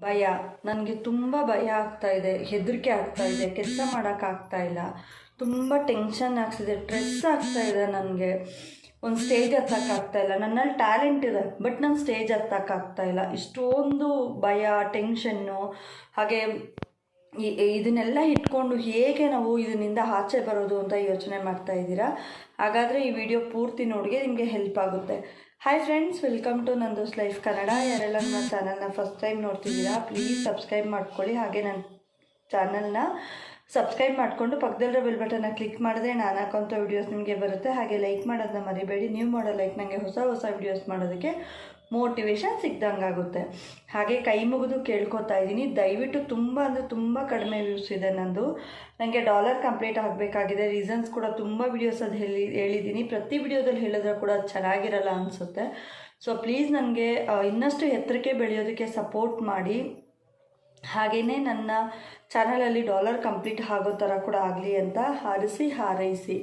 ಭಯ. ನನಗೆ ತುಂಬ ಭಯ ಆಗ್ತಾ ಇದೆ. ಹೆದರಿಕೆ ಆಗ್ತಾ ಇದೆ. ಕೆಲಸ ಮಾಡೋಕ್ಕಾಗ್ತಾ ಇಲ್ಲ. ತುಂಬ ಟೆನ್ಷನ್ ಆಗ್ತಿದೆ. ಸ್ಟ್ರೆಸ್ ಆಗ್ತಾ ಇದೆ ನನಗೆ. ಒಂದು ಸ್ಟೇಜ್ ಹತ್ತಕ್ಕಾಗ್ತಾ ಇಲ್ಲ. ನನ್ನಲ್ಲಿ ಟ್ಯಾಲೆಂಟ್ ಇದೆ ಬಟ್ ನಾನು ಸ್ಟೇಜ್ ಹತ್ತಕ್ಕಾಗ್ತಾ ಇಲ್ಲ. ಇಷ್ಟೊಂದು ಭಯ ಟೆನ್ಷನ್ನು ಹಾಗೆ ಇದನ್ನೆಲ್ಲ ಇಟ್ಕೊಂಡು ಹೇಗೆ ನಾವು ಇದರಿಂದ ಆಚೆ ಬರೋದು ಅಂತ ಯೋಚನೆ ಮಾಡ್ತಾ ಇದ್ದೀರಾ? ಹಾಗಾದರೆ ಈ ವಿಡಿಯೋ ಪೂರ್ತಿ ನೋಡಿಗೆ ನಿಮಗೆ ಹೆಲ್ಪ್ ಆಗುತ್ತೆ. ಹಾಯ್ ಫ್ರೆಂಡ್ಸ್ ವೆಲ್ಕಮ್ ಟು ನಂದೋಸ್ ಲೈಫ್ ಕನ್ನಡ ಯಾರೆಲ್ಲ ನನ್ನ ಚಾನಲ್ನ ಫಸ್ಟ್ ಟೈಮ್ ನೋಡ್ತಿದ್ದೀರಾ ಪ್ಲೀಸ್ ಸಬ್ಸ್ಕ್ರೈಬ್ ಮಾಡ್ಕೊಳ್ಳಿ. ಹಾಗೆ ನನ್ನ ಚಾನಲ್ನ ಸಬ್ಸ್ಕ್ರೈಬ್ ಮಾಡಿಕೊಂಡು ಪಕ್ಕದಲ್ಲಿರೋ ಬೆಲ್ ಬಟನ್ನ ಕ್ಲಿಕ್ ಮಾಡಿದ್ರೆ ನಾನು ಹಾಕೋಂಥ ವೀಡಿಯೋಸ್ ನಿಮಗೆ ಬರುತ್ತೆ. ಹಾಗೆ ಲೈಕ್ ಮಾಡೋದನ್ನ ಮರಿಬೇಡಿ. ನೀವು ಮಾಡೋ ಲೈಕ್ ನನಗೆ ಹೊಸ ಹೊಸ ವೀಡಿಯೋಸ್ ಮಾಡೋದಕ್ಕೆ ಮೋಟಿವೇಶನ್ ಸಿಗ್ದಂಗೆ ಆಗುತ್ತೆ ಹಾಗೆ ಕೈ ಮುಗಿದು ಕೇಳ್ಕೊತಾ ಇದ್ದೀನಿ. ದಯವಿಟ್ಟು ತುಂಬ ಅಂದರೆ ತುಂಬ ಕಡಿಮೆ ವ್ಯೂಸ್ ಇದೆ ನಂದು. ನನಗೆ ಡಾಲರ್ ಕಂಪ್ಲೀಟ್ ಆಗಬೇಕಾಗಿದೆ. ರೀಸನ್ಸ್ ಕೂಡ ತುಂಬ ವೀಡಿಯೋಸಲ್ಲಿ ಹೇಳಿ, ಹೇಳಿದ್ದೀನಿ. ಪ್ರತಿ ವಿಡಿಯೋದಲ್ಲಿ ಹೇಳಿದ್ರೆ ಕೂಡ ಚೆನ್ನಾಗಿರಲ್ಲ ಅನಿಸುತ್ತೆ. ಸೊ ಪ್ಲೀಸ್ ನನಗೆ ಇನ್ನಷ್ಟು ಎತ್ತರಕ್ಕೆ ಬೆಳೆಯೋದಕ್ಕೆ ಸಪೋರ್ಟ್ ಮಾಡಿ. ಹಾಗೆಯೇ ನನ್ನ ಚಾನಲಲ್ಲಿ ಡಾಲರ್ ಕಂಪ್ಲೀಟ್ ಆಗೋ ಥರ ಕೂಡ ಆಗಲಿ ಅಂತ ಹಾರಿಸಿ, ಹಾರೈಸಿ.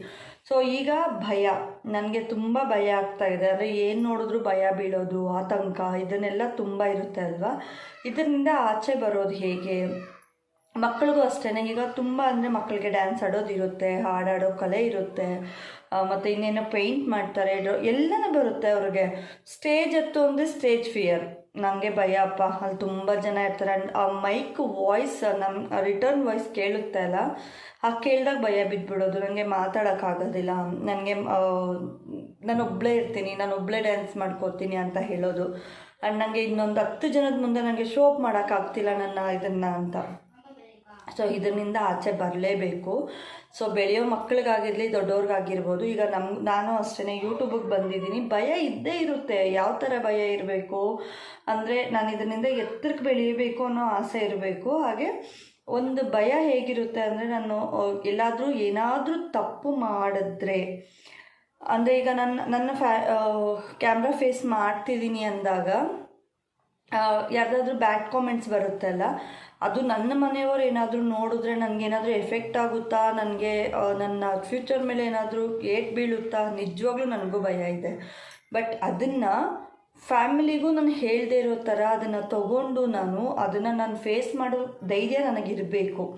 ಸೊ ಈಗ ಭಯ. ನನಗೆ ತುಂಬ ಭಯ ಆಗ್ತಾ ಇದೆ. ಅಂದರೆ ಏನು ನೋಡಿದ್ರು ಭಯ ಬೀಳೋದು, ಆತಂಕ, ಇದನ್ನೆಲ್ಲ ತುಂಬ ಇರುತ್ತೆ ಅಲ್ವಾ? ಇದರಿಂದ ಆಚೆ ಬರೋದು ಹೇಗೆ? ಮಕ್ಕಳಿಗೂ ಅಷ್ಟೇ ಈಗ ತುಂಬ ಅಂದರೆ ಮಕ್ಕಳಿಗೆ ಡ್ಯಾನ್ಸ್ ಆಡೋದಿರುತ್ತೆ ಹಾಡಾಡೋ ಕಲೆ ಇರುತ್ತೆ. ಮತ್ತು ಇನ್ನೇನೋ ಪೇಂಟ್ ಮಾಡ್ತಾರೆ ಎಲ್ಲನೂ ಬರುತ್ತೆ ಅವ್ರಿಗೆ. ಸ್ಟೇಜ್ ಹತ್ತು ಅಂದರೆ ಸ್ಟೇಜ್ ಫಿಯರ್ ನನಗೆ ಭಯ, ಅಪ್ಪ. ಅಲ್ಲಿ ತುಂಬ ಜನ ಇರ್ತಾರೆ. ಆ ಮೈಕ್ ವಾಯ್ಸ್ ನಮ್ಮ ರಿಟರ್ನ್ ವಾಯ್ಸ್ ಕೇಳುತ್ತೆ ಅಲ್ಲ? ಆ ಕೇಳಿದಾಗ ಭಯ ಬಿದ್ದುಬಿಡೋದು ನನಗೆ ಮಾತಾಡೋಕ್ಕಾಗೋದಿಲ್ಲ. ನನಗೆ ನಾನು ಒಬ್ಬಳೇ ಇರ್ತೀನಿ. ನಾನು ಒಬ್ಬಳೇ ಡ್ಯಾನ್ಸ್ ಮಾಡ್ಕೋತೀನಿ ಅಂತ ಹೇಳೋದು. ಆ್ಯಂಡ್ ನನಗೆ ಇನ್ನೊಂದು ಹತ್ತು ಜನದ ಮುಂದೆ ನನಗೆ ಶೋ ಅಪ್ ಮಾಡೋಕ್ಕಾಗ್ತಿಲ್ಲ ನನ್ನ ಇದನ್ನು ಅಂತ. ಸೊ ಇದರಿಂದ ಆಚೆ ಬರಲೇಬೇಕು. ಸೊ ಬೆಳೆಯೋ ಮಕ್ಕಳಿಗಾಗಿರಲಿ ದೊಡ್ಡವ್ರಿಗಾಗಿರ್ಬೋದು ಈಗ ನಮ್ಮ ನಾನು ಅಷ್ಟೇ ಯೂಟ್ಯೂಬಿಗೆ ಬಂದಿದ್ದೀನಿ. ಭಯ ಇದ್ದೇ ಇರುತ್ತೆ. ಯಾವ ಥರ ಭಯ ಇರಬೇಕು? ಅಂದರೆ ನಾನು ಇದರಿಂದ ಎತ್ತರಕ್ಕೆ ಬೆಳೆಯಬೇಕು ಅನ್ನೋ ಆಸೆ ಇರಬೇಕು. ಹಾಗೆ ಒಂದು ಭಯ ಹೇಗಿರುತ್ತೆ ಅಂದರೆ ನಾನು ಎಲ್ಲಾದರೂ ಏನಾದರೂ ತಪ್ಪು ಮಾಡಿದ್ರೆ, ಅಂದರೆ ಈಗ ನನ್ನ ನನ್ನ ಫ್ಯಾ ಕ್ಯಾಮ್ರಾ ಫೇಸ್ ಮಾಡ್ತಿದ್ದೀನಿ ಅಂದಾಗ ಯಾರ್ದಾದ್ರೂ ಬ್ಯಾಡ್ ಕಾಮೆಂಟ್ಸ್ ಬರುತ್ತಲ್ಲ ಅದು ನನ್ನ ಮನೆಯವರು ಏನಾದರೂ ನೋಡಿದ್ರೆ ನನಗೇನಾದರೂ ಎಫೆಕ್ಟ್ ಆಗುತ್ತಾ? ನನಗೆ ನನ್ನ ಫ್ಯೂಚರ್ ಮೇಲೆ ಏನಾದರೂ ಏಟ್ ಬೀಳುತ್ತಾ? ನಿಜವಾಗ್ಲೂ ನನಗೂ ಭಯ ಇದೆ. ಬಟ್ ಅದನ್ನು ಫ್ಯಾಮಿಲಿಗೂ ನಾನು ಹೇಳದೇ ಇರೋ ಥರ ಅದನ್ನು ತಗೊಂಡು ನಾನು ಅದನ್ನು ನಾನು ಫೇಸ್ ಮಾಡೋ ಧೈರ್ಯ ನನಗಿರಬೇಕು.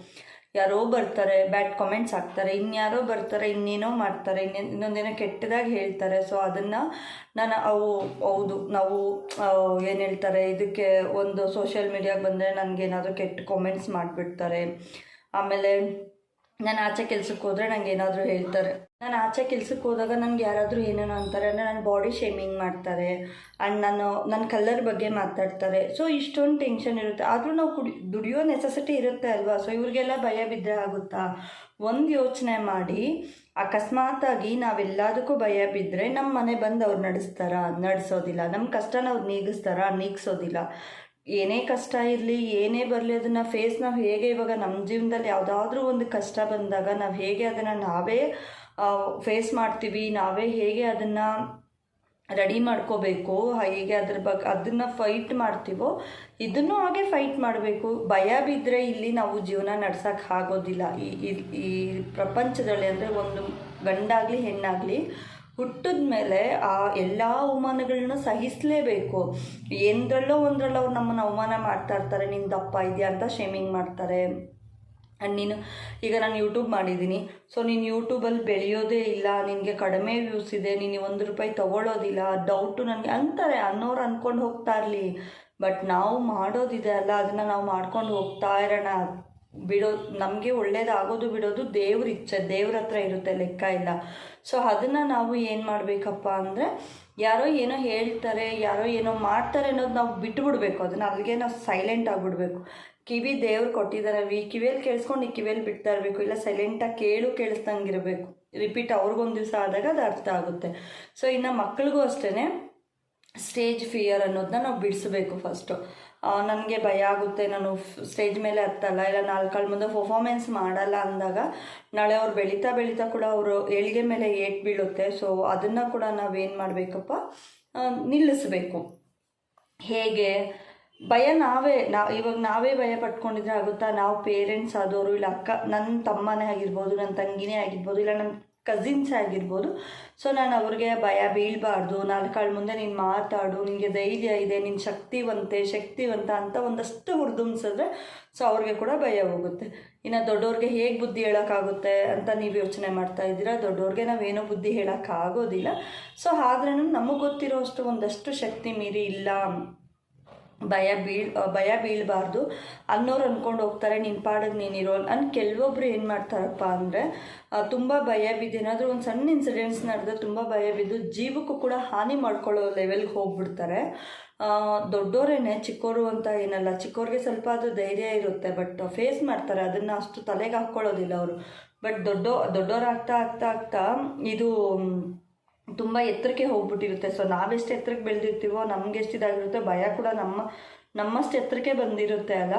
ಯಾರೋ ಬರ್ತಾರೆ, ಬ್ಯಾಡ್ ಕಾಮೆಂಟ್ಸ್ ಹಾಕ್ತಾರೆ, ಇನ್ಯಾರೋ ಬರ್ತಾರೆ, ಇನ್ನೇನೋ ಮಾಡ್ತಾರೆ, ಇನ್ನೇ, ಇನ್ನೊಂದೇನೋ ಕೆಟ್ಟದಾಗಿ ಹೇಳ್ತಾರೆ. ಸೊ, ಅದನ್ನು ನಾನು ಅವು, ಹೌದು, ನಾವು ಏನು ಹೇಳ್ತಾರೆ, ಇದಕ್ಕೆ ಒಂದು ಸೋಷಿಯಲ್ ಮೀಡಿಯಾಗೆ ಬಂದರೆ ನನಗೇನಾದರೂ ಕೆಟ್ಟ ಕಾಮೆಂಟ್ಸ್ ಮಾಡಿಬಿಡ್ತಾರೆ. ಆಮೇಲೆ ನಾನು ಆಚೆ ಕೆಲಸಕ್ಕೆ ಹೋದರೆ ನನಗೇನಾದರೂ ಹೇಳ್ತಾರೆ. ನಾನು ಆಚೆ ಕೆಲ್ಸಕ್ಕೆ ಹೋದಾಗ ನನಗೆ ಯಾರಾದರೂ ಏನೇನೋ ಅಂತಾರೆ, ಅಂದರೆ ನನ್ನ ಬಾಡಿ ಶೇಮಿಂಗ್ ಮಾಡ್ತಾರೆ ಆ್ಯಂಡ್ ನಾನು ನನ್ನ ಕಲರ್ ಬಗ್ಗೆ ಮಾತಾಡ್ತಾರೆ. ಸೊ ಇಷ್ಟೊಂದು ಟೆನ್ಷನ್ ಇರುತ್ತೆ. ಆದರೂ ನಾವು ಕುಡಿ, ದುಡಿಯೋ ನೆಸೆಸಿಟಿ ಇರುತ್ತೆ ಅಲ್ವಾ? ಸೊ ಇವ್ರಿಗೆಲ್ಲ ಭಯ ಬಿದ್ದರೆ ಆಗುತ್ತಾ? ಒಂದು ಯೋಚನೆ ಮಾಡಿ ಅಕಸ್ಮಾತಾಗಿ ನಾವೆಲ್ಲದಕ್ಕೂ ಭಯ ಬಿದ್ದರೆ ನಮ್ಮ ಮನೆ ಬಂದು ಅವ್ರು ನಡೆಸ್ತಾರ. ನಡೆಸೋದಿಲ್ಲ. ನಮ್ಮ ಕಷ್ಟನ ಅವ್ರು ನೀಗಿಸ್ತಾರ ನೀಗಿಸೋದಿಲ್ಲ. ಏನೇ ಕಷ್ಟ ಇರಲಿ, ಏನೇ ಬರಲಿ, ಅದನ್ನು ಫೇಸ್ ನಾವು ಹೇಗೆ ಇವಾಗ ನಮ್ಮ ಜೀವನದಲ್ಲಿ ಯಾವುದಾದ್ರೂ ಒಂದು ಕಷ್ಟ ಬಂದಾಗ ನಾವು ಹೇಗೆ ಅದನ್ನು ನಾವೇ ಫೇಸ್ ಮಾಡ್ತೀವಿ, ನಾವೇ ಹೇಗೆ ಅದನ್ನು ರೆಡಿ ಮಾಡ್ಕೋಬೇಕು, ಹೇಗೆ ಅದ್ರ ಬಗ್ಗೆ ಅದನ್ನು ಫೈಟ್ ಮಾಡ್ತೀವೋ, ಇದನ್ನು ಹಾಗೆ ಫೈಟ್ ಮಾಡಬೇಕು. ಭಯ ಬಿದ್ದರೆ ಇಲ್ಲಿ ನಾವು ಜೀವನ ನಡ್ಸೋಕ್ಕೆ ಆಗೋದಿಲ್ಲ. ಈ, ಈ- ಪ್ರಪಂಚದಲ್ಲಿ ಅಂದರೆ ಒಂದು ಗಂಡಾಗಲಿ, ಹೆಣ್ಣಾಗಲಿ ಹುಟ್ಟಿದ ಮೇಲೆ ಆ ಎಲ್ಲ ಅವಮಾನಗಳನ್ನ ಸಹಿಸಲೇಬೇಕು. ಎಂದ್ರಲ್ಲೋ ಒಂದ್ರಲ್ಲೋ ಅವ್ರು ನಮ್ಮನ್ನು ಅವಮಾನ ಮಾಡ್ತಾ ಇರ್ತಾರೆ ನಿನ್ನ ದಪ್ಪ ಇದೆಯಾ ಅಂತ ಶೇಮಿಂಗ್ ಮಾಡ್ತಾರೆ. ಆ್ಯಂಡ್ ನೀನು, ಈಗ ನಾನು ಯೂಟ್ಯೂಬ್ ಮಾಡಿದ್ದೀನಿ. ಸೊ ನೀನು ಯೂಟ್ಯೂಬಲ್ಲಿ ಬೆಳೆಯೋದೇ ಇಲ್ಲ, ನಿನಗೆ ಕಡಿಮೆ ವ್ಯೂಸ್ ಇದೆ, ನೀನು ಒಂದು ರೂಪಾಯಿ ತೊಗೊಳ್ಳೋದಿಲ್ಲ ಡೌಟು ನನಗೆ ಅಂತಾರೆ, ಅನ್ನೋರು ಅಂದ್ಕೊಂಡು ಹೋಗ್ತಾ ಇರಲಿ. ಬಟ್ ನಾವು ಮಾಡೋದಿದೆ ಅಲ್ಲ, ಅದನ್ನು ನಾವು ಮಾಡ್ಕೊಂಡು ಹೋಗ್ತಾ ಇರೋಣ. ಬಿಡೋ, ನಮಗೆ ಒಳ್ಳೇದಾಗೋದು ಬಿಡೋದು ದೇವ್ರ ಇಚ್ಛೆ, ದೇವ್ರ ಹತ್ರ ಇರುತ್ತೆ ಲೆಕ್ಕ ಇಲ್ಲ ಸೊ ಅದನ್ನು ನಾವು ಏನು ಮಾಡಬೇಕಪ್ಪ ಅಂದರೆ ಯಾರೋ ಏನೋ ಹೇಳ್ತಾರೆ, ಯಾರೋ ಏನೋ ಮಾಡ್ತಾರೆ ಅನ್ನೋದು ನಾವು ಬಿಟ್ಟುಬಿಡ್ಬೇಕು ಅದನ್ನು ಅಲ್ಲಿಗೆ ನಾವು ಸೈಲೆಂಟ್ ಆಗಿಬಿಡ್ಬೇಕು. ಕಿವಿ ದೇವ್ರು ಕೊಟ್ಟಿದ್ದಾರೆ ಈ ಕಿವಿಯಲ್ಲಿ ಕೇಳಿಸ್ಕೊಂಡು ಈ ಕಿವಿಯಲ್ಲಿ ಬಿಡ್ತಾ ಇರಬೇಕು. ಇಲ್ಲ ಸೈಲೆಂಟಾಗಿ ಕೇಳು ಕೇಳಿಸ್ದಂಗೆ ಇರಬೇಕು ರಿಪೀಟ್ ಅವ್ರಿಗೊಂದು ದಿವಸ ಆದಾಗ ಅದು ಅರ್ಥ ಆಗುತ್ತೆ. ಸೊ ಇನ್ನು ಮಕ್ಕಳಿಗೂ ಅಷ್ಟೇ ಸ್ಟೇಜ್ ಫಿಯರ್ ಅನ್ನೋದನ್ನ ನಾವು ಬಿಡಿಸ್ಬೇಕು ಫಸ್ಟು ನನಗೆ ಭಯ ಆಗುತ್ತೆ. ನಾನು ಸ್ಟೇಜ್ ಮೇಲೆ ಹತ್ತಲ್ಲ. ಇಲ್ಲ ನಾಲ್ಕಾಳು ಮುಂದೆ ಪರ್ಫಾಮೆನ್ಸ್ ಮಾಡಲ್ಲ ಅಂದಾಗ ನಾಳೆ ಅವ್ರು ಬೆಳೀತಾ ಬೆಳೀತಾ ಕೂಡ ಅವರು ಏಳಿಗೆ ಮೇಲೆ ಏಟ್ ಬೀಳುತ್ತೆ. ಸೊ ಅದನ್ನು ಕೂಡ ನಾವೇನು ಮಾಡಬೇಕಪ್ಪ? ನಿಲ್ಲಿಸಬೇಕು. ಹೇಗೆ? ಭಯ ನಾವೇ, ನಾ, ಇವಾಗ ನಾವೇ ಭಯ ಪಟ್ಕೊಂಡಿದ್ರೆ ಆಗುತ್ತಾ? ನಾವು ಪೇರೆಂಟ್ಸ್ ಆದವರು, ಇಲ್ಲ ಅಕ್ಕ ನನ್ನ ತಮ್ಮನೇ ಆಗಿರ್ಬೋದು ನನ್ನ ತಂಗಿನೇ ಆಗಿರ್ಬೋದು, ಇಲ್ಲ ನನ್ನ ಕಸಿನ್ಸ್ ಆಗಿರ್ಬೋದು. ಸೊ ನಾನು ಅವ್ರಿಗೆ ಭಯ ಬೀಳಬಾರ್ದು. ನಾಲ್ಕಾಳ ಮುಂದೆ ನೀನು ಮಾತಾಡು. ನಿನಗೆ ಧೈರ್ಯ ಇದೆ. ನಿನ್ನ ಶಕ್ತಿವಂತೆ, ಶಕ್ತಿವಂತ ಅಂತ ಒಂದಷ್ಟು ಹುರಿದುಂಬಿಸಿದ್ರೆ ಸೊ ಅವ್ರಿಗೆ ಕೂಡ ಭಯ ಹೋಗುತ್ತೆ. ಇನ್ನು ದೊಡ್ಡವ್ರಿಗೆ ಹೇಗೆ ಬುದ್ಧಿ ಹೇಳೋಕ್ಕಾಗುತ್ತೆ ಅಂತ ನೀವು ಯೋಚನೆ ಮಾಡ್ತಾ ಇದ್ದೀರಾ? ದೊಡ್ಡವ್ರಿಗೆ ನಾವೇನೋ ಬುದ್ಧಿ ಹೇಳೋಕ್ಕಾಗೋದಿಲ್ಲ. ಸೊ ಆದ್ರೂ ನಮಗೆ ಗೊತ್ತಿರೋ ಅಷ್ಟು ಒಂದಷ್ಟು ಶಕ್ತಿ ಮೀರಿ ಇಲ್ಲ. ಭಯ ಬೀಳ್ ಭಯ ಬೀಳಬಾರ್ದು. ಅನ್ನೋರು ಅಂದ್ಕೊಂಡು ಹೋಗ್ತಾರೆ ನಿನ್ನ ಪಾಡಿಗೆ ನೀನಿರೋ ಅನ್ ಕೆಲವೊಬ್ರು ಏನು ಮಾಡ್ತಾರಪ್ಪ ಅಂದರೆ ತುಂಬ ಭಯ ಬಿದ್ದು, ಏನಾದರೂ ಒಂದು ಸಣ್ಣ ಇನ್ಸಿಡೆಂಟ್ಸ್ ನಡೆದ್ರೆ ತುಂಬ ಭಯ ಬಿದ್ದು, ಜೀವಕ್ಕೂ ಕೂಡ ಹಾನಿ ಮಾಡ್ಕೊಳ್ಳೋ ಲೆವೆಲ್ಗೆ ಹೋಗ್ಬಿಡ್ತಾರೆ. ದೊಡ್ಡೋರೇನೆ ಚಿಕ್ಕವರು ಅಂತ ಏನಲ್ಲ ಚಿಕ್ಕವ್ರಿಗೆ ಸ್ವಲ್ಪ ಅದು ಧೈರ್ಯ ಇರುತ್ತೆ, ಬಟ್ ಫೇಸ್ ಮಾಡ್ತಾರೆ, ಅದನ್ನು ಅಷ್ಟು ತಲೆಗೆ ಹಾಕ್ಕೊಳ್ಳೋದಿಲ್ಲ ಅವರು. ಬಟ್ ದೊಡ್ಡ ದೊಡ್ಡೋರಾಗ್ತಾ ಆಗ್ತಾ ಆಗ್ತಾ, ಇದು ತುಂಬ ಎತ್ತರಕ್ಕೆ ಹೋಗ್ಬಿಟ್ಟಿರುತ್ತೆ. ಸೊ ನಾವೆಷ್ಟು ಎತ್ತರಕ್ಕೆ ಬೆಳೆದಿರ್ತೀವೋ, ನಮ್ಗೆ ಎಷ್ಟು ಇದಾಗಿರುತ್ತೆ, ಭಯ ಕೂಡ ನಮ್ಮ, ನಮ್ಮಷ್ಟು ಎತ್ತರಕ್ಕೆ ಬಂದಿರುತ್ತೆ ಅಲ್ಲ.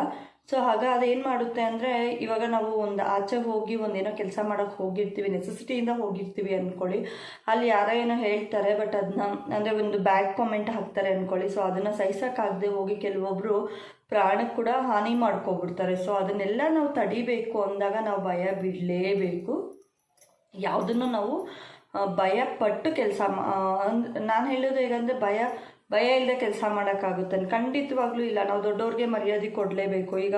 ಸೊ ಆಗ ಅದೇನು ಮಾಡುತ್ತೆ ಅಂದರೆ, ಇವಾಗ ನಾವು ಒಂದು ಆಚೆ ಹೋಗಿ ಒಂದೇನೋ ಕೆಲಸ ಮಾಡೋಕ್ಕೆ ಹೋಗಿರ್ತೀವಿ ನೆಸೆಸಿಟಿಯಿಂದ ಹೋಗಿರ್ತೀವಿ ಅಂದ್ಕೊಳ್ಳಿ ಅಲ್ಲಿ ಯಾರೋ ಏನೋ ಹೇಳ್ತಾರೆ ಬಟ್ ಅದನ್ನ ಅಂದರೆ ಒಂದು ಬ್ಯಾಡ್ ಕಾಮೆಂಟ್ ಹಾಕ್ತಾರೆ ಅಂದ್ಕೊಳ್ಳಿ ಸೊ ಅದನ್ನು ಸಹಿಸೋಕ್ಕಾಗದೆ ಹೋಗಿ ಕೆಲವೊಬ್ಬರು ಪ್ರಾಣಕ್ಕೆ ಕೂಡ ಹಾನಿ ಮಾಡ್ಕೊಬಿಡ್ತಾರೆ. ಸೊ ಅದನ್ನೆಲ್ಲ ನಾವು ತಡಿಬೇಕು ಅಂದಾಗ ನಾವು ಭಯ ಬಿಡಲೇಬೇಕು. ಯಾವುದನ್ನು ನಾವು ಭಯ ಪಟ್ಟು ಕೆಲಸ ನಾನು ಹೇಳೋದು ಹೇಗಂದರೆ ಭಯ ಭಯ ಇಲ್ಲದೆ ಕೆಲಸ ಮಾಡೋಕ್ಕಾಗುತ್ತೆ. ಖಂಡಿತವಾಗ್ಲೂ ಇಲ್ಲ. ನಾವು ದೊಡ್ಡವ್ರಿಗೆ ಮರ್ಯಾದೆ ಕೊಡಲೇಬೇಕು. ಈಗ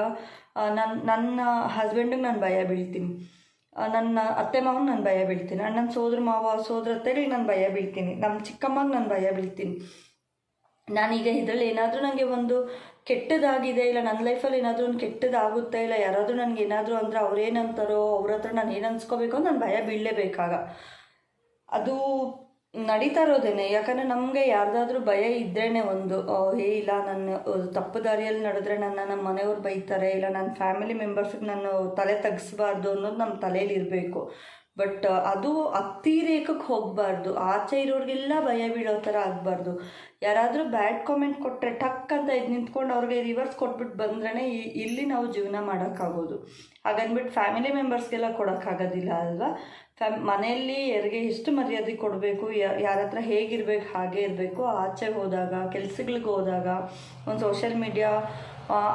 ನನ್ನ ನನ್ನ ಹಸ್ಬೆಂಡಿಗೆ ನಾನು ಭಯ ಬೀಳ್ತೀನಿ. ನನ್ನ ಅತ್ತೆ ಮಾವನ ನಾನು ಭಯ ಬೀಳ್ತೀನಿ. ನನ್ನ ಸೋದರ ಮಾವ, ಸೋದ್ರ ಅತ್ತೆಗಳಿಗೆ ನಾನು ಭಯ ಬೀಳ್ತೀನಿ. ನಮ್ಮ ಚಿಕ್ಕಮ್ಮಗೆ ನಾನು ಭಯ ಬೀಳ್ತೀನಿ. ನಾನೀಗ ಇದರಲ್ಲಿ ಏನಾದರೂ ನನಗೆ ಒಂದು ಕೆಟ್ಟದಾಗಿದೆ ಇಲ್ಲ ನನ್ನ ಲೈಫಲ್ಲಿ ಏನಾದರೂ ಒಂದು ಕೆಟ್ಟದಾಗುತ್ತೆ ಇಲ್ಲ, ಯಾರಾದರೂ ನನಗೆ ಏನಾದರೂ ಅಂದರೆ ಅವ್ರೇನಂತಾರೋ ಅವ್ರ ಹತ್ರ ನಾನು ಏನು ಅನ್ಸ್ಕೋಬೇಕು ನಾನು ಭಯ ಬೀಳಲೇಬೇಕಾಗ. ಅದು ನಡೀತಾ ಇರೋದೇನೆ. ಯಾಕಂದರೆ ನಮಗೆ ಯಾರ್ದಾದ್ರೂ ಭಯ ಇದ್ರೇ ಒಂದು ಏ ಇಲ್ಲ, ನನ್ನ ತಪ್ಪು ದಾರಿಯಲ್ಲಿ ನಡೆದ್ರೆ ನನ್ನ, ನಮ್ಮ ಮನೆಯವ್ರು ಬೈತಾರೆ, ಇಲ್ಲ, ನನ್ನ ಫ್ಯಾಮಿಲಿ ಮೆಂಬರ್ಸ್ಗೆ ನಾನು ತಲೆ ತಗ್ಸ್ಬಾರ್ದು ಅನ್ನೋದು ನಮ್ಮ ತಲೆಯಲ್ಲಿ ಇರಬೇಕು. ಬಟ್ ಅದು ಅತಿರೇಕಕ್ಕೆ ಹೋಗಬಾರ್ದು. ಆಚೆ ಇರೋರಿಗೆಲ್ಲ ಭಯ ಬೀಳೋ ಥರ ಆಗಬಾರ್ದು. ಯಾರಾದರೂ ಬ್ಯಾಡ್ ಕಾಮೆಂಟ್ ಕೊಟ್ಟರೆ ಟಕ್ ಅಂತ ಇದು ನಿಂತ್ಕೊಂಡು ಅವ್ರಿಗೆ ರಿವರ್ಸ್ ಕೊಟ್ಬಿಟ್ಟು ಬಂದ್ರೇ ಇಲ್ಲಿ ನಾವು ಜೀವನ ಮಾಡೋಕ್ಕಾಗೋದು. ಹಾಗಂದ್ಬಿಟ್ಟು ಫ್ಯಾಮಿಲಿ ಮೆಂಬರ್ಸ್ಗೆಲ್ಲ ಕೊಡೋಕ್ಕಾಗೋದಿಲ್ಲ ಅಲ್ವಾ? ಫ್ಯಾಮ್ ಮನೆಯಲ್ಲಿ ಯಾರಿಗೆ ಎಷ್ಟು ಮರ್ಯಾದೆ ಕೊಡಬೇಕು ಯಾರ ಹತ್ರ ಹೇಗಿರ್ಬೇಕು, ಹಾಗೆ ಇರಬೇಕು, ಆಚೆ ಹೋದಾಗ, ಕೆಲ್ಸಗಳಿಗೆ ಹೋದಾಗ, ಒಂದು ಸೋಷಿಯಲ್ ಮೀಡಿಯಾ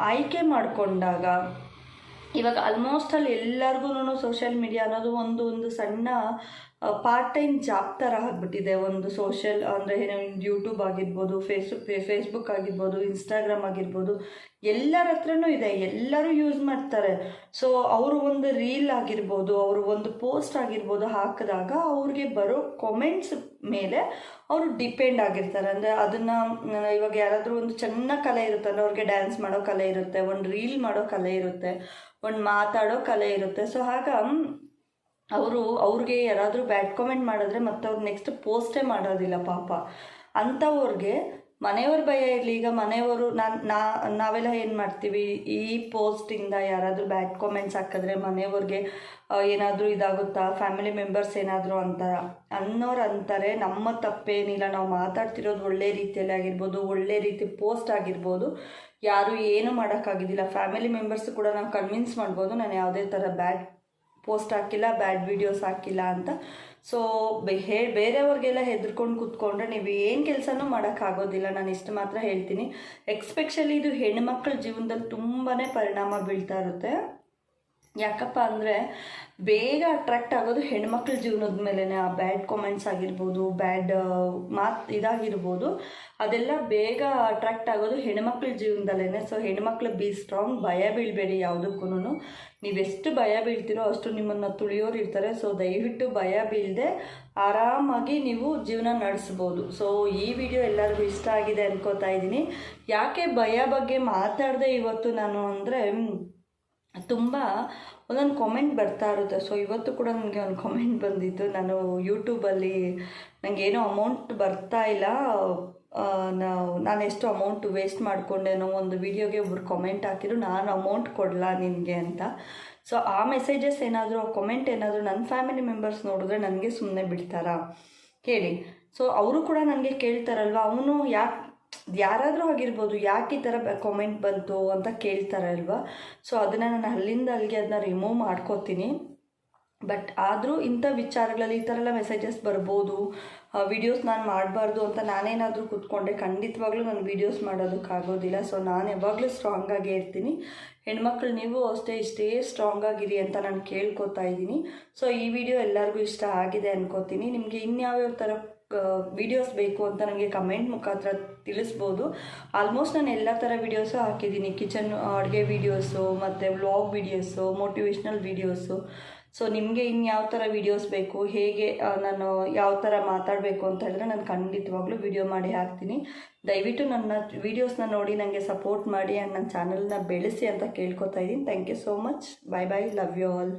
ಆಯ್ಕೆ ಮಾಡಿಕೊಂಡಾಗ ಇವಾಗ ಆಲ್ಮೋಸ್ಟ್ ಅಲ್ಲಿ ಎಲ್ಲರಿಗೂ ಸೋಷಿಯಲ್ ಮೀಡಿಯಾ ಅನ್ನೋದು ಒಂದು ಒಂದು ಸಣ್ಣ ಪಾರ್ಟ್ ಟೈಮ್ ಜಾಬ್ ಥರ ಆಗಿಬಿಟ್ಟಿದೆ. ಒಂದು ಸೋಷಿಯಲ್ ಅಂದರೆ ಯೂಟ್ಯೂಬ್ ಆಗಿರ್ಬೋದು ಫೇಸ್ಬುಕ್ ಫೇಸ್ಬುಕ್ ಆಗಿರ್ಬೋದು ಇನ್ಸ್ಟಾಗ್ರಾಮ್ ಆಗಿರ್ಬೋದು, ಎಲ್ಲರ ಹತ್ರನೂ ಇದೆ. ಎಲ್ಲರೂ ಯೂಸ್ ಮಾಡ್ತಾರೆ. ಸೊ ಅವರು ಒಂದು ರೀಲ್ ಆಗಿರ್ಬೋದು, ಅವರು ಒಂದು ಪೋಸ್ಟ್ ಆಗಿರ್ಬೋದು ಹಾಕಿದಾಗ ಅವ್ರಿಗೆ ಬರೋ ಕಾಮೆಂಟ್ಸ್ ಮೇಲೆ ಅವರು ಡಿಪೆಂಡ್ ಆಗಿರ್ತಾರೆ. ಅಂದರೆ ಅದನ್ನು ಇವಾಗ ಯಾರಾದರೂ ಒಂದು ಚೆನ್ನಾಗಿ ಕಲೆ ಇರುತ್ತೆ ಅಂದರೆ ಅವ್ರಿಗೆ ಡ್ಯಾನ್ಸ್ ಮಾಡೋ ಕಲೆ ಇರುತ್ತೆ, ಒಂದು ರೀಲ್ ಮಾಡೋ ಕಲೆ ಇರುತ್ತೆ, ಒಂದು ಮಾತಾಡೋ ಕಲೆ ಇರುತ್ತೆ. ಸೊ ಆಗ ಅವರು ಅವ್ರಿಗೆ ಯಾರಾದರೂ ಬ್ಯಾಡ್ ಕಾಮೆಂಟ್ ಮಾಡಿದ್ರೆ ಮತ್ತೆ ಅವ್ರು ನೆಕ್ಸ್ಟ್ ಪೋಸ್ಟೇ ಮಾಡೋದಿಲ್ಲ ಪಾಪ. ಅಂಥವ್ರಿಗೆ ಮನೆಯವ್ರ ಭಯ ಇರಲಿ. ಈಗ ಮನೆಯವರು ನಾನು ನಾವೆಲ್ಲ ಏನು ಮಾಡ್ತೀವಿ? ಈ ಪೋಸ್ಟಿಂದ ಯಾರಾದರೂ ಬ್ಯಾಡ್ ಕಾಮೆಂಟ್ಸ್ ಹಾಕಿದ್ರೆ ಮನೆಯವ್ರಿಗೆ ಏನಾದರೂ ಇದಾಗುತ್ತಾ? ಫ್ಯಾಮಿಲಿ ಮೆಂಬರ್ಸ್ ಏನಾದರೂ ಅಂತಾರ? ಅನ್ನೋರು ಅಂತಾರೆ. ನಮ್ಮ ತಪ್ಪೇನಿಲ್ಲ. ನಾವು ಮಾತಾಡ್ತಿರೋದು ಒಳ್ಳೆ ರೀತಿಯಲ್ಲಿ ಆಗಿರ್ಬೋದು, ಒಳ್ಳೆ ರೀತಿ ಪೋಸ್ಟ್ ಆಗಿರ್ಬೋದು. ಯಾರು ಏನು ಮಾಡೋಕ್ಕಾಗಿದ್ದಿಲ್ಲ. ಫ್ಯಾಮಿಲಿ ಮೆಂಬರ್ಸ್ ಕೂಡ ನಾವು ಕನ್ವಿನ್ಸ್ ಮಾಡ್ಬೋದು. ನಾನು ಯಾವುದೇ ಥರ ಬ್ಯಾಡ್ ಪೋಸ್ಟ್ ಹಾಕಿಲ್ಲ, ಬ್ಯಾಡ್ ವೀಡಿಯೋಸ್ ಹಾಕಿಲ್ಲ ಅಂತ. ಸೊ ಹೇ ಬೇರೆಯವ್ರಿಗೆಲ್ಲ ಹೆದರ್ಕೊಂಡು ಕೂತ್ಕೊಂಡ್ರೆ ನೀವು ಏನು ಕೆಲಸನೂ ಮಾಡೋಕ್ಕಾಗೋದಿಲ್ಲ ನಾನು ಇಷ್ಟು ಮಾತ್ರ ಹೇಳ್ತೀನಿ. ಎಕ್ಸ್ಪೆಷಲಿ ಇದು ಹೆಣ್ಮಕ್ಳ ಜೀವನದಲ್ಲಿ ತುಂಬಾ ಪರಿಣಾಮ ಬೀಳ್ತಾ ಇರುತ್ತೆ. ಯಾಕಪ್ಪ ಅಂದರೆ ಬೇಗ ಅಟ್ರಾಕ್ಟ್ ಆಗೋದು ಹೆಣ್ಮಕ್ಳ ಜೀವನದ ಮೇಲೇ ಆ ಬ್ಯಾಡ್ ಕಾಮೆಂಟ್ಸ್ ಆಗಿರ್ಬೋದು ಬ್ಯಾಡ್ ಮಾತು, ಇದಾಗಿರ್ಬೋದು. ಅದೆಲ್ಲ ಬೇಗ ಅಟ್ರಾಕ್ಟ್ ಆಗೋದು ಹೆಣ್ಮಕ್ಳ ಜೀವನದಲ್ಲೇ ಸೊ ಹೆಣ್ಮಕ್ಳು ಬಿ ಸ್ಟ್ರಾಂಗ್ ಭಯ ಬೀಳಬೇಡಿ ಯಾವುದಕ್ಕೂ ನೀವೆಷ್ಟು ಭಯ ಬೀಳ್ತೀರೋ ಅಷ್ಟು ನಿಮ್ಮನ್ನು ತುಳಿಯೋರು ಇರ್ತಾರೆ. ಸೊ ದಯವಿಟ್ಟು ಭಯ ಬೀಳದೆ ಆರಾಮಾಗಿ ನೀವು ಜೀವನ ನಡೆಸ್ಬೋದು. ಸೊ ಈ ವಿಡಿಯೋ ಎಲ್ಲರಿಗೂ ಇಷ್ಟ ಆಗಿದೆ ಅನ್ಕೋತಾ ಇದ್ದೀನಿ. ಯಾಕೆ ಭಯ ಬಗ್ಗೆ ಮಾತಾಡದೆ ಇವತ್ತು ನಾನು ಅಂದರೆ ತುಂಬ ಒಂದೊಂದು ಕಾಮೆಂಟ್ ಬರ್ತಾ ಇರುತ್ತೆ. ಸೊ ಇವತ್ತು ಕೂಡ ನನಗೆ ಒಂದು ಕಾಮೆಂಟ್ ಬಂದಿತ್ತು. ನಾನು ಯೂಟ್ಯೂಬಲ್ಲಿ ನನಗೇನೋ ಅಮೌಂಟ್ ಬರ್ತಾ ಇಲ್ಲ. ನಾನು ಎಷ್ಟು ಅಮೌಂಟ್ ವೇಸ್ಟ್ ಮಾಡಿಕೊಂಡೇನೋ ಒಂದು ವಿಡಿಯೋಗೆ ಒಬ್ರು ಕಾಮೆಂಟ್ ಹಾಕಿದ್ರು. ನಾನು ಅಮೌಂಟ್ ಕೊಡಲ್ಲ ನಿನಗೆ ಅಂತ. ಸೊ ಆ ಮೆಸೇಜಸ್ ಏನಾದರೂ, ಆ ಕಾಮೆಂಟ್ ಏನಾದರೂ ನನ್ನ ಫ್ಯಾಮಿಲಿ ಮೆಂಬರ್ಸ್ ನೋಡಿದ್ರೆ ನನಗೆ ಸುಮ್ಮನೆ ಬಿಡ್ತಾರಾ? ಕೇಳಿ. ಸೊ ಅವರು ಕೂಡ ನನಗೆ ಕೇಳ್ತಾರಲ್ವ? ಅವನು ಯಾಕೆ ಯಾರಾದರೂ ಆಗಿರ್ಬೋದು, ಯಾಕೆ ಈ ಥರ ಕಾಮೆಂಟ್ ಬಂತು ಅಂತ ಕೇಳ್ತಾರೆ ಅಲ್ವಾ? ಸೊ ಅದನ್ನು ನಾನು ಅಲ್ಲಿಂದ ಅಲ್ಲಿಗೆ ಅದನ್ನ ರಿಮೂವ್ ಮಾಡ್ಕೋತೀನಿ. ಬಟ್ ಆದರೂ ಇಂಥ ವಿಚಾರಗಳಲ್ಲಿ ಈ ಥರ ಎಲ್ಲ ಮೆಸೇಜಸ್ ಬರ್ಬೋದು ವಿಡಿಯೋಸ್ ನಾನು ಮಾಡಬಾರ್ದು ಅಂತ ನಾನೇನಾದರೂ ಕೂತ್ಕೊಂಡೆ, ಖಂಡಿತವಾಗ್ಲೂ ನಾನು ವೀಡಿಯೋಸ್ ಮಾಡೋದಕ್ಕಾಗೋದಿಲ್ಲ. ಸೊ ನಾನು ಯಾವಾಗಲೂ ಸ್ಟ್ರಾಂಗ್ ಆಗೇ ಇರ್ತೀನಿ. ಹೆಣ್ಮಕ್ಳು ನೀವು ಅಷ್ಟೇ ಇಷ್ಟೇ ಸ್ಟ್ರಾಂಗ್ ಆಗಿರಿ ಅಂತ ನಾನು ಕೇಳ್ಕೊತಾ ಇದ್ದೀನಿ. ಸೊ ಈ ವಿಡಿಯೋ ಎಲ್ಲರಿಗೂ ಇಷ್ಟ ಆಗಿದೆ ಅನ್ಕೋತೀನಿ. ನಿಮಗೆ ಇನ್ಯಾವ್ಯಾವ ಥರ ವಿಡಿಯೋಸ್ ಬೇಕು ಅಂತ ನನಗೆ ಕಮೆಂಟ್ ಮುಖಾಂತರ ತಿಳಿಸ್ಬೋದು. ಆಲ್ಮೋಸ್ಟ್ ನಾನು ಎಲ್ಲ ಥರ ವೀಡಿಯೋಸು ಹಾಕಿದ್ದೀನಿ. ಕಿಚನ್ ಅಡುಗೆ ವೀಡಿಯೋಸು ಮತ್ತು vlog videos motivational videos so ನಿಮಗೆ ಇನ್ಯಾವ ಥರ ವೀಡಿಯೋಸ್ ಬೇಕು, ಹೇಗೆ ನಾನು ಯಾವ ಥರ ಮಾತಾಡಬೇಕು ಅಂತ ಹೇಳಿದ್ರೆ ನಾನು ಖಂಡಿತವಾಗ್ಲೂ ವಿಡಿಯೋ ಮಾಡಿ ಹಾಕ್ತೀನಿ. ದಯವಿಟ್ಟು ನನ್ನ ವೀಡಿಯೋಸ್ನ ನೋಡಿ ನನಗೆ ಸಪೋರ್ಟ್ ಮಾಡಿ ಆ್ಯಂಡ್ ನನ್ನ ಚಾನಲ್ನ ಬೆಳೆಸಿ ಅಂತ ಕೇಳ್ಕೊತಾ ಇದ್ದೀನಿ. Thank you so much bye bye love you all